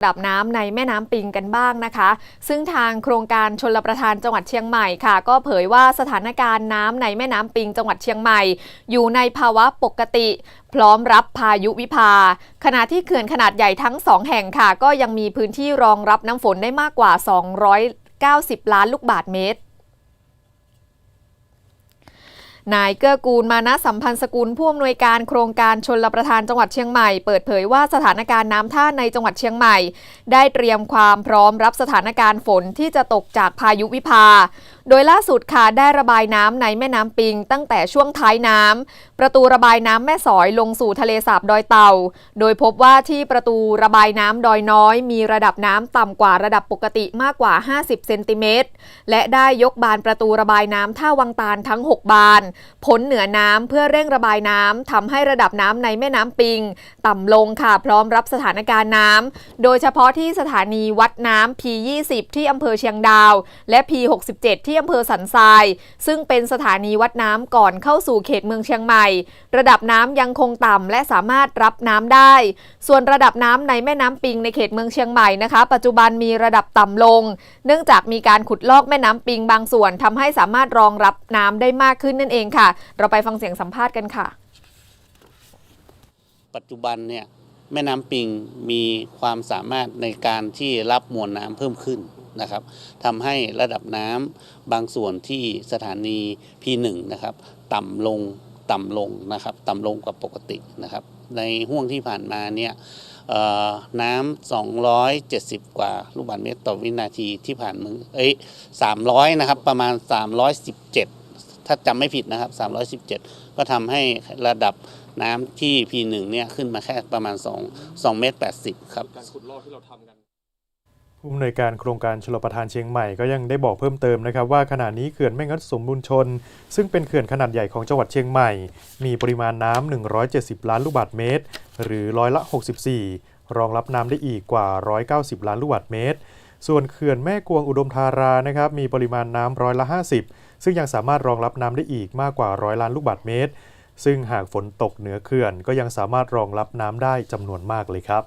ระดับน้ำในแม่น้ำปิงกันบ้างนะคะ ซึ่งทางโครงการชลประทานจังหวัดเชียงใหม่ค่ะ ก็เผยว่าสถานการณ์น้ำในแม่น้ำปิงจังหวัดเชียงใหม่ อยู่ในภาวะปกติ พร้อมรับพายุวิภา ขณะที่เขื่อนขนาดใหญ่ทั้งสองแห่งค่ะ ก็ยังมีพื้นที่รองรับน้ำฝนได้มากกว่า 290 ล้านลูกบาทเมตร นายเกื้อกูลมานะสัมพันธ์สกุลผู้อำนวยการโครงการชนรับประทานจังหวัดเชียงใหม่ เปิดเผยว่าสถานการณ์น้ำท่าในจังหวัดเชียงใหม่ ได้เตรียมความพร้อมรับสถานการณ์ฝนที่จะตกจากพายุวิภา โดยล่าสุดค่ะได้ระบายน้ำในแม่น้ำปิง ตั้งแต่ช่วงท้ายน้ำประตูระบายน้ำแม่สอยลงสู่ทะเลสาบดอยเต่า โดยพบว่าที่ประตูระบายน้ำดอยน้อย มีระดับน้ำต่ำกว่าระดับปกติมากกว่า 50 เซนติเมตรและได้ยกบานประตูระบายน้ำท่าวังตาลทั้ง 6 บานพ้นเหนือน้ำเพื่อเร่งระบายน้ำทำให้ระดับน้ำในแม่น้ำปิง ต่ำลงค่ะพร้อมรับสถานการณ์น้ำโดยเฉพาะที่สถานีวัดน้ำ P20 ที่อำเภอเชียงดาว และ P67 ที่อำเภอสันทราย ซึ่งเป็นสถานีวัดน้ำก่อนเข้าสู่เขตเมืองเชียงใหม่ ระดับน้ำยังคงต่ำและสามารถรับน้ำได้ ส่วนระดับน้ำในแม่น้ำปิงในเขตเมืองเชียงใหม่นะคะ ปัจจุบันมีระดับต่ำลง เนื่องจากมีการขุดลอกแม่น้ำปิงบางส่วนทำให้สามารถรองรับน้ำได้มากขึ้นนั่นเองค่ะ เราไปฟังเสียงสัมภาษณ์กันค่ะ ปัจจุบันเนี่ยแม่น้ำปิงมีความสามารถในการที่รับมวลน้ำเพิ่มขึ้นนะครับทำให้ระดับน้ำบางส่วนที่สถานี P1 นะครับต่ำลงต่ำลงนะครับต่ำลงกว่าปกตินะครับ ในห่วงที่ผ่านมาเนี่ยเอ่อน้ำ 270 กว่าลูกบาศก์เมตรต่อวินาทีที่ผ่านมือเอ้ย300 นะครับ ประมาณ 317 ถ้าจำไม่ผิดนะครับ 317 ก็ทำให้ระดับน้ำที่ P1 เนี่ยขึ้นมาแค่ประมาณ2 2เมตร80 ครับ การขุดลอกที่เราทำกันผู้อำนวยการโครงการชลประทานเชียงใหม่ก็ยังได้บอกเพิ่มเติมนะครับว่าขณะนี้เขื่อนแม่งัดสมบูรณ์ชน ซึ่งเป็นเขื่อนขนาดใหญ่ของจังหวัดเชียงใหม่ มีปริมาณน้ำ170 ล้านลูกบาศก์เมตร หรือร้อยละ 64 รองรับน้ำได้อีกกว่า 190 ล้านลูกบาศก์เมตร ส่วนเขื่อนแม่กวงอุดมธารานะครับมีปริมาณน้ำร้อยละ 50 ซึ่งยังสามารถรองรับน้ำได้อีกมากกว่าร้อยล้านลูกบาศก์เมตร ซึ่งหากฝนตกเหนือเขื่อนก็ยังสามารถรองรับน้ำได้จำนวนมากเลยครับ